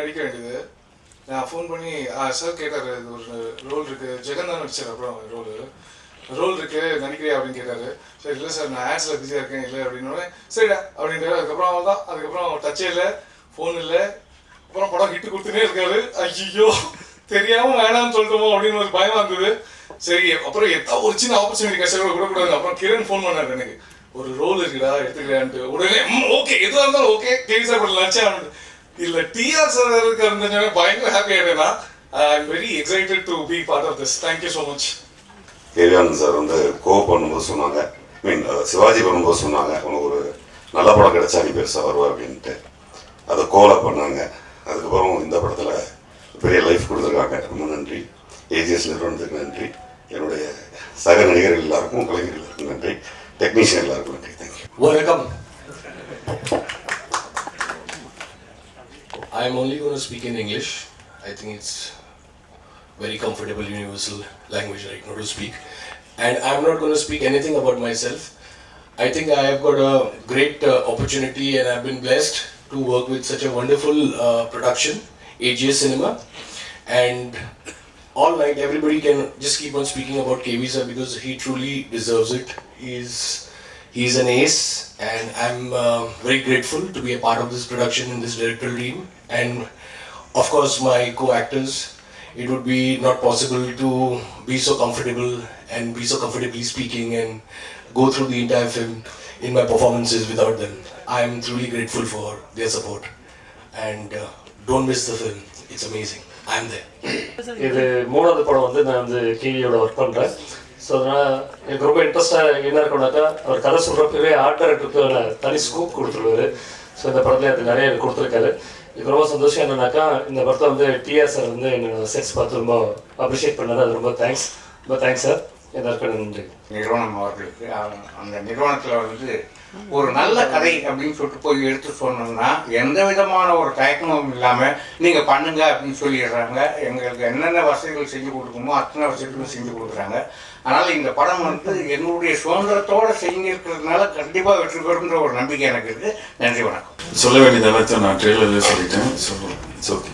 நடிக்க வேண்டியது. நான் ஃபோன் பண்ணி சார் கேட்டார் இது ஒரு ரோல் இருக்கு. ஜெகன் தான் நடிச்சார் அப்புறம் ரோல் ரோல் இருக்கு நடிக்கிறியா? அப்படின்னு கேட்டாரு. சரி இல்லை சார் நான் ஆட்ஸில் பிஸியாக இருக்கேன் இல்லை அப்படின்னு சரிடா அப்படின்ட்டு அதுக்கப்புறம் அவன் தான் அதுக்கப்புறம் டச்சே இல்லை ஃபோன் இல்லை. அப்புறம் படம் ஹிட்டு கொடுத்துனே இருக்காரு. ஐயோ தெரியாமல் வேணாம்னு சொல்லிட்டோமோ அப்படின்னு ஒரு பயமாக இருந்தது. சரி அப்புறம் எத்தா ஒரு சின்ன ஆப்பர்ச்சுனிட்டி கஷ்டம் கூட விடக்கூடாது அப்புறம் கிரண் ஃபோன் பண்ணாரு எனக்கு. ஒரு ரோல் இருக்குடா எடுத்துக்கலான்ட்டு. உடனே ஓகே எதுவாக இருந்தாலும் ஓகே கேவி சார் படம் நினச்சேன் இல்ல டிஆர் சார் இருக்க பயங்கர happy ஆயிடுனா I am very excited to be part of this thank you so much Kavianand sir வந்து கோ பண்ணும்போது சொன்னாங்க. மீன் சிவாஜி பண்ணும்போது சொன்னாங்க. உனக்கு ஒரு நல்ல படம் கிடைச்சா நீ பெருசாக வருவ அப்படின்ட்டு. அதை கோலை பண்ணாங்க. அதுக்கப்புறம் இந்த படத்தில் பெரிய லைஃப் கொடுத்துருக்காங்க. ரொம்ப நன்றி. ஏஜிஎஸ் நிறுவனத்துக்கு நன்றி. என்னுடைய சக நடிகர்கள் எல்லாருக்கும் கலைஞர்கள் எல்லாருக்கும் நன்றி. டெக்னீஷியன் எல்லாருக்கும் நன்றி. Thank you Welcome. I'm only going to speak in English. I think it's very comfortable, universal language right now to speak. And I'm not going to speak anything about myself. I think I have got a great uh, opportunity and I've been blessed to work with such a wonderful uh, production, AGS Cinema. And all night everybody can just keep on speaking about KV sir because he truly deserves it. He's he's an ace, and I'm uh, very grateful to be a part of this production in this directorial team. And of course, my co-actors. It would be not possible to be so comfortable and be so comfortably speaking and go through the entire film in my performances without them. I'm truly grateful for their support, and uh, don't miss the film. It's amazing. I'm there. இது மூணாவது படம் வந்து நான் வந்து கேவியோட work பண்ணுறேன் so அதனால் எனக்கு ரொம்ப இன்ட்ரெஸ்டாக என்ன இருக்கும்னாக்கா அவர் கதை சொல்கிறப்பவே ஆர்ட் டைரக்டருக்கு தனி ஸ்கூப் கொடுத்துருவாரு. ஸோ இந்த படத்துல அது நிறைய எனக்கு கொடுத்துருக்காரு. எனக்கு ரொம்ப சந்தோஷம் என்னன்னாக்கா இந்த படத்தை வந்து டிஆர் சார் வந்து என்னோட செட்ஸ் பார்த்து ரொம்ப அப்ரிஷியேட் பண்ணார். அது ரொம்ப தேங்க்ஸ் ரொம்ப தேங்க்ஸ் சார் எல்லாருக்கும் நன்றி. நிறுவனம் அவர்களுக்கு அந்த நிறுவனத்தில் வந்து ஒரு நல்ல கதை அப்படின்னு சொல்லிட்டு போய் எடுத்து சொன்னோம்னா எந்த விதமான ஒரு தயக்கமும் இல்லாமல் நீங்கள் பண்ணுங்க அப்படின்னு சொல்லிடுறாங்க. எங்களுக்கு என்னென்ன வசதிகள் செஞ்சு கொடுக்கணுமோ அத்தனை வசதிகளும் செஞ்சு கொடுக்குறாங்க. அதனால் இந்த படம் வந்து என்னுடைய சுதந்திரத்தோடு செஞ்சிருக்கிறதுனால கண்டிப்பாக வெற்றி பெறும்ன்ற ஒரு நம்பிக்கை எனக்கு இருக்குது நன்றி வணக்கம். சொல்ல வேண்டியது எல்லாத்தையும் நான் ட்ரெயிலர்ல சொல்லிட்டேன். So it's okay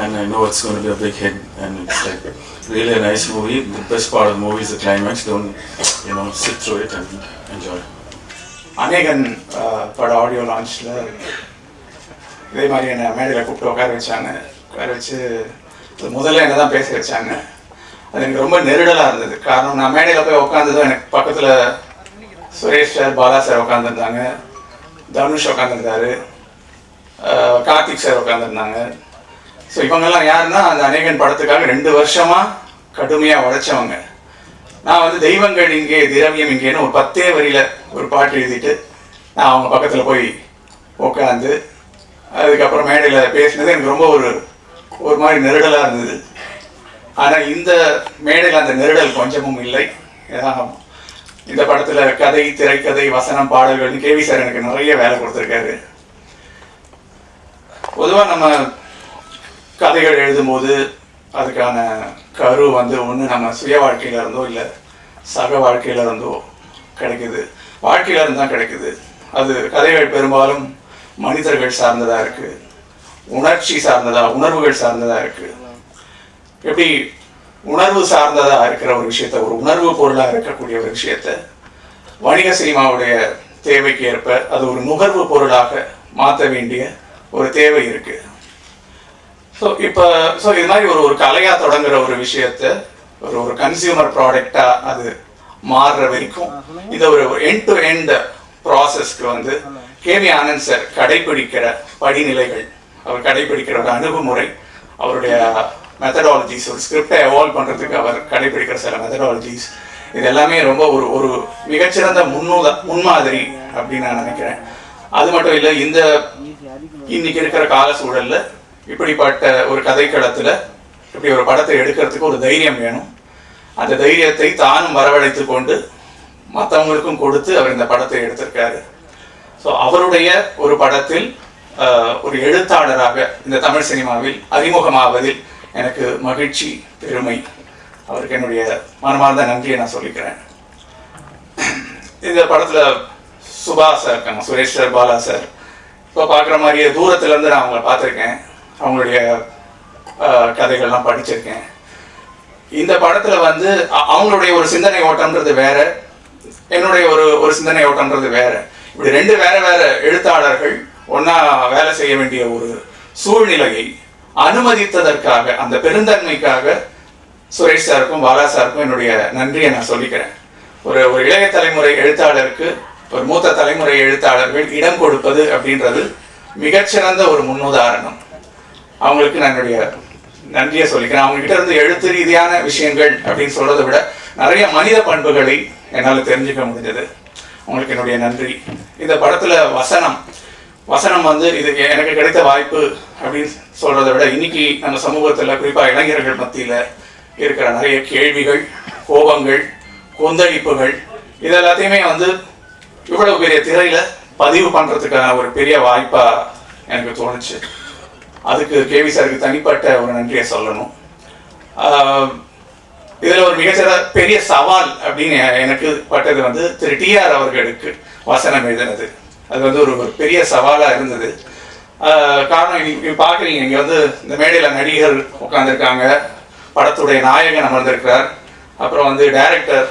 and I know it's gonna be a big hit and it's like really a nice movie. The best part of the movie is the climax. Don't you know sit through it and enjoy. அநேகன் பட audio லான்ச்சில் இதே மாதிரி என்னை மேடையில் கூப்பிட்டு உட்கார வச்சாங்க. உட்கார வச்சு முதல்ல என்ன தான் பேச வச்சாங்க. அது எனக்கு ரொம்ப நெருடலாக இருந்தது. காரணம் நான் மேடையில் போய் உட்காந்ததும் எனக்கு பக்கத்தில் சுரேஷ் சார் பாலா சார் உட்காந்துருந்தாங்க தனுஷ் உட்காந்துருந்தாரு கார்த்திக் சார் உட்காந்துருந்தாங்க ஸோ இவங்கெல்லாம் யாருன்னா அந்த அநேகன் படத்துக்காக ரெண்டு வருஷமாக கடுமையாக உழைச்சவங்க. நான் வந்து தெய்வங்கள் இங்கே திரவியம் இங்கேன்னு ஒரு பத்தே வரியில் ஒரு பாட்டு எழுதிட்டு நான் அவங்க பக்கத்தில் போய் உட்காந்து அதுக்கப்புறம் மேடையில் பேசினது எனக்கு ரொம்ப ஒரு ஒரு மாதிரி நெருடலாக இருந்தது. ஆனால் இந்த மேடையில் அந்த நெருடல் கொஞ்சமும் இல்லை. ஏன்னா இந்த படத்தில் கதை திரைக்கதை வசனம் பாடல்கள் கேவி சார் எனக்கு நிறைய வேலை கொடுத்துருக்காரு. பொதுவாக நம்ம கதைகள் எழுதும்போது அதுக்கான கரு வந்து ஒன்று நம்ம சுய வாழ்க்கையில இருந்தோ இல்லை சக வாழ்க்கையில இருந்தோ கிடைக்குது. வாழ்க்கையில இருந்து தான் கிடைக்குது. அது கதைகள் பெரும்பாலும் மனிதர்கள் சார்ந்ததாக இருக்குது உணர்ச்சி சார்ந்ததாக உணர்வுகள் சார்ந்ததாக இருக்குது எப்படி உணர்வு சார்ந்ததா இருக்கிற ஒரு விஷயத்த ஒரு உணர்வு பொருளா இருக்கக்கூடிய ஒரு விஷயத்த வணிக சினிமாவுடைய தேவைக்கு ஏற்ப அது ஒரு நுகர்வு பொருளாக மாற்ற வேண்டிய ஒரு தேவை இருக்கு. ஸோ இப்போ ஸோ இது மாதிரி ஒரு ஒரு கலையாக தொடங்குற ஒரு விஷயத்த ஒரு ஒரு கன்சியூமர் ப்ராடக்டாக அது மாறுற வரைக்கும் இதை ஒரு எண்ட் டு எண்ட் ப்ராசஸ்க்கு வந்து கேவி ஆனந்த் சார் கடைபிடிக்கிற படிநிலைகள் அவர் கடைபிடிக்கிற ஒரு அணுகுமுறை அவருடைய மெத்தடாலஜிஸ் ஒரு ஸ்கிரிப்டை எவால்வ் பண்ணுறதுக்கு அவர் கடைபிடிக்கிற சில மெத்தடாலஜிஸ் இது எல்லாமே ரொம்ப ஒரு ஒரு மிகச்சிறந்த முன்னுத முன்மாதிரி அப்படின்னு நான் நினைக்கிறேன். அது மட்டும் இல்லை இந்த இன்னைக்கு இருக்கிற கால சூழல்ல இப்படிப்பட்ட ஒரு கதைக்களத்தில் இப்படி ஒரு படத்தை எடுக்கிறதுக்கு ஒரு தைரியம் வேணும். அந்த தைரியத்தை தானும் வரவழைத்து கொண்டு மற்றவங்களுக்கும் கொடுத்து அவர் இந்த படத்தை எடுத்திருக்காரு. ஸோ அவருடைய ஒரு படத்தில் ஒரு எழுத்தாளராக இந்த தமிழ் சினிமாவில் அறிமுகமாவதில் எனக்கு மகிழ்ச்சி பெருமை. அவருக்கு என்னுடைய மனமார்ந்த நன்றியை நான் சொல்லிக்கிறேன். இந்த படத்தில் சுபா சார் இருக்காங்க சுரேஷ் சார் பாலா சார் இப்போ பார்க்குற மாதிரியே தூரத்துலேருந்து நான் அவங்கள பார்த்துருக்கேன். அவங்களுடைய கதைகள்லாம் படிச்சிருக்கேன். இந்த படத்தில் வந்து அவங்களுடைய ஒரு சிந்தனை ஓட்டம்ன்றது வேற என்னுடைய ஒரு ஒரு சிந்தனை ஓட்டம்ன்றது வேற. இப்படி ரெண்டு வேற வேற எழுத்தாளர்கள் ஒன்றா வேலை செய்ய வேண்டிய ஒரு சூழ்நிலையை அனுமதித்ததற்காக அந்த பெருந்தன்மைக்காக சுரேஷ் சாருக்கும் பாலா சாருக்கும் என்னுடைய நன்றியை நான் சொல்லிக்கிறேன். ஒரு ஒரு இளைய தலைமுறை எழுத்தாளருக்கு ஒரு மூத்த தலைமுறை எழுத்தாளர்கள் இடம் கொடுப்பது அப்படின்றது மிகச்சிறந்த ஒரு முன்னுதாரணம். அவங்களுக்கு நான் என்னுடைய நன்றியை சொல்லிக்கிறேன். அவங்ககிட்ட இருந்து எழுத்து ரீதியான விஷயங்கள் அப்படின்னு சொல்றதை விட நிறைய மனித பண்புகளை என்னால் தெரிஞ்சுக்க முடிஞ்சது. உங்களுக்கு என்னுடைய நன்றி. இந்த படத்துல வசனம் வசனம் வந்து இது எனக்கு கிடைத்த வாய்ப்பு அப்படின்னு சொல்கிறத விட இன்னைக்கு நம்ம சமூகத்தில் குறிப்பாக இளைஞர்கள் மத்தியில் இருக்கிற நிறைய கேள்விகள் கோபங்கள் கொந்தளிப்புகள் இது எல்லாத்தையுமே வந்து இவ்வளவு பெரிய திரையில பதிவு பண்றதுக்கான ஒரு பெரிய வாய்ப்பா எனக்கு தோணுச்சு. அதுக்கு கேவி சாருக்கு தனிப்பட்ட ஒரு நன்றியை சொல்லணும். இதில் இதுல ஒரு மிகச்சிற பெரிய சவால் அப்படின்னு எனக்கு பட்டது வந்து திரு டிஆர் அவர்களுக்கு வசனம் எழுதினது. அது வந்து ஒரு பெரிய சவாலாக இருந்தது. காரணம் இன்னைக்கு பார்க்குறீங்க இங்கே வந்து இந்த மேடையில் நடிகர் உட்காந்துருக்காங்க படத்துடைய நாயகன் அமர்ந்திருக்கிறார். அப்புறம் வந்து டைரக்டர்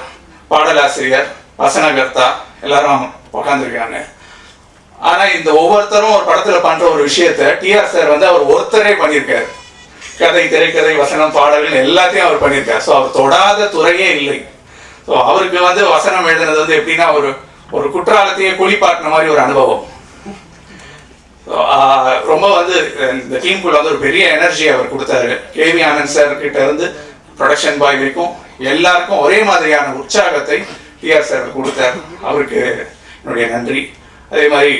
பாடலாசிரியர் வசனகர்த்தா எல்லாரும் உட்காந்துருக்காங்க ஆனால் இந்த ஒவ்வொருத்தரும் ஒரு படத்தில் பண்ணுற ஒரு விஷயத்த டிஆர் சார் வந்து அவர் ஒருத்தரே பண்ணியிருக்காரு. கதை திரைக்கதை வசனம் பாடல்கள் எல்லாத்தையும் அவர் பண்ணியிருக்கார். ஸோ அவர் தொடாத துறையே இல்லை. ஸோ அவருக்கு வந்து வசனம் எழுதுனது வந்து எப்படின்னா ஒரு ஒரு குற்றாலத்தையே குளிப்பாட்டின மாதிரி ஒரு அனுபவம். ரொம்ப வந்து இந்த டீமுக்குள்ள வந்து ஒரு பெரிய எனர்ஜி அவர் கொடுத்தாரு. கேவி ஆனந்த் சார் கிட்ட இருந்து ப்ரொடக்ஷன் பாய் வரைக்கும் எல்லாருக்கும் ஒரே மாதிரியான உற்சாகத்தை டிஆர் சார் கொடுத்தார். அவருக்கு என்னுடைய நன்றி. அதே மாதிரி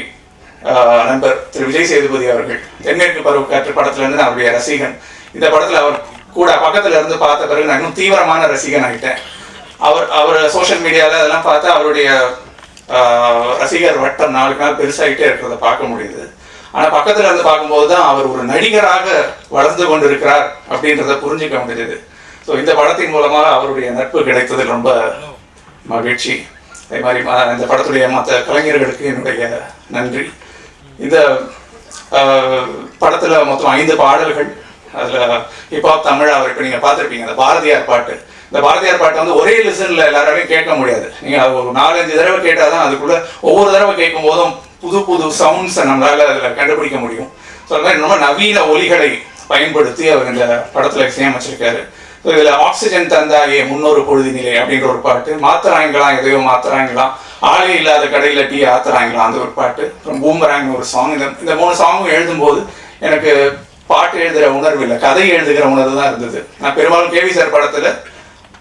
நண்பர் திரு விஜய் சேதுபதி அவர்கள் தென்மேற்கு பருவ காற்று படத்துல இருந்து நான் அவருடைய ரசிகன். இந்த படத்துல அவர் கூட பக்கத்துல இருந்து பார்த்த பிறகு நான் இன்னும் தீவிரமான ரசிகன் ஆகிட்டேன் அவர் அவர் சோஷியல் மீடியாவில் அதெல்லாம் பார்த்தா அவருடைய ரசிகர் வட்டம் நாளுக்கு நாள் பெருசாகிட்டே இருக்கிறத பார்க்க முடியுது. ஆனால் பக்கத்தில் இருந்து பார்க்கும்போது தான் அவர் ஒரு நடிகராக வளர்ந்து கொண்டிருக்கிறார் அப்படின்றத புரிஞ்சுக்க முடிஞ்சது ஸோ இந்த படத்தின் மூலமாக அவருடைய நட்பு கிடைத்தது ரொம்ப மகிழ்ச்சி. அதே மாதிரி இந்த படத்துடைய மற்ற கலைஞர்களுக்கு என்னுடைய நன்றி. இந்த படத்தில் மொத்தம் ஐந்து பாடல்கள். அதில் ஹிப்ஹாப் தமிழ் அவர் இப்போ நீங்கள் பார்த்துருப்பீங்க அந்த பாரதியார் பாட்டு. இந்த பாரதியார் பாட்டை வந்து ஒரே லிசனில் எல்லாராலையும் கேட்க முடியாது. நீங்கள் ஒரு நாலஞ்சு தடவை கேட்டால் தான் அதுக்குள்ள ஒவ்வொரு தடவை கேட்கும் போதும் புது புது சவுண்ட்ஸை நம்மளால் அதில் கண்டுபிடிக்க முடியும். ஸோ அது மாதிரி ரொம்ப நவீன ஒலிகளை பயன்படுத்தி அவர் இந்த படத்தில் இசையமைச்சிருக்காரு. ஸோ இதில் ஆக்சிஜன் தந்தாயே முன்னொரு பொழுதினிலே அப்படின்ற ஒரு பாட்டு. மாத்துறாங்களாம் எதையோ மாத்துறாங்களாம் ஆளே இல்லாத கடையில் டீ ஆத்துறாங்களாம் அந்த ஒரு பாட்டு. அப்புறம் பூமராங் ஒரு சாங் இந்த இந்த மூணு சாங்கும் எழுதும்போது எனக்கு பாட்டு எழுதுகிற உணர்வு இல்லை. கதை எழுதுகிற உணர்வு தான் இருந்தது. நான் பெரும்பாலும் கேவி சார் படத்தில்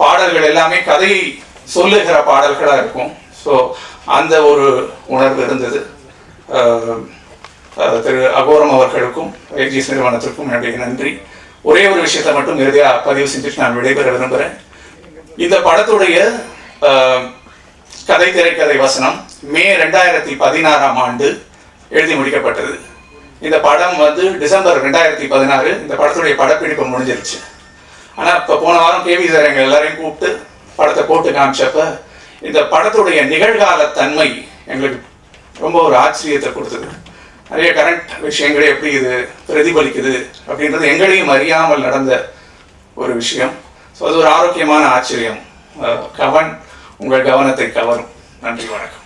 பாடல்கள் எல்லாமே கதையை சொல்லுகிற பாடல்களாக இருக்கும். ஸோ அந்த ஒரு உணர்வு இருந்தது. திரு அகோரம் அவர்களுக்கும் ஏஜிஎஸ் நிறுவனத்திற்கும் என்னுடைய நன்றி. ஒரே ஒரு விஷயத்தை மட்டும் இறுதியாக பதிவு செஞ்சுட்டு நான் விடைபெற விரும்புகிறேன் இந்த படத்துடைய கதை திரைக்கதை வசனம் மே ரெண்டாயிரத்தி பதினாறாம் ஆண்டு எழுதி முடிக்கப்பட்டது. இந்த படம் வந்து டிசம்பர் ரெண்டாயிரத்தி பதினாறு இந்த படத்துடைய படப்பிடிப்பு முடிஞ்சிருச்சு. ஆனால் இப்போ போன வாரம் கேவி சார் எல்லாரையும் கூப்பிட்டு படத்தை போட்டு காமிச்சப்ப இந்த படத்துடைய நிகழ்கால தன்மை எங்களுக்கு ரொம்ப ஒரு ஆச்சரியத்தை கொடுத்தது. நிறைய கரண்ட் விஷயங்களை எப்படி இது பிரதிபலிக்குது அப்படின்றது எங்களையும் அறியாமல் நடந்த ஒரு விஷயம். ஸோ அது ஒரு ஆரோக்கியமான ஆச்சரியம். கவன் உங்கள் கவனத்தை கவரும். நன்றி வணக்கம்.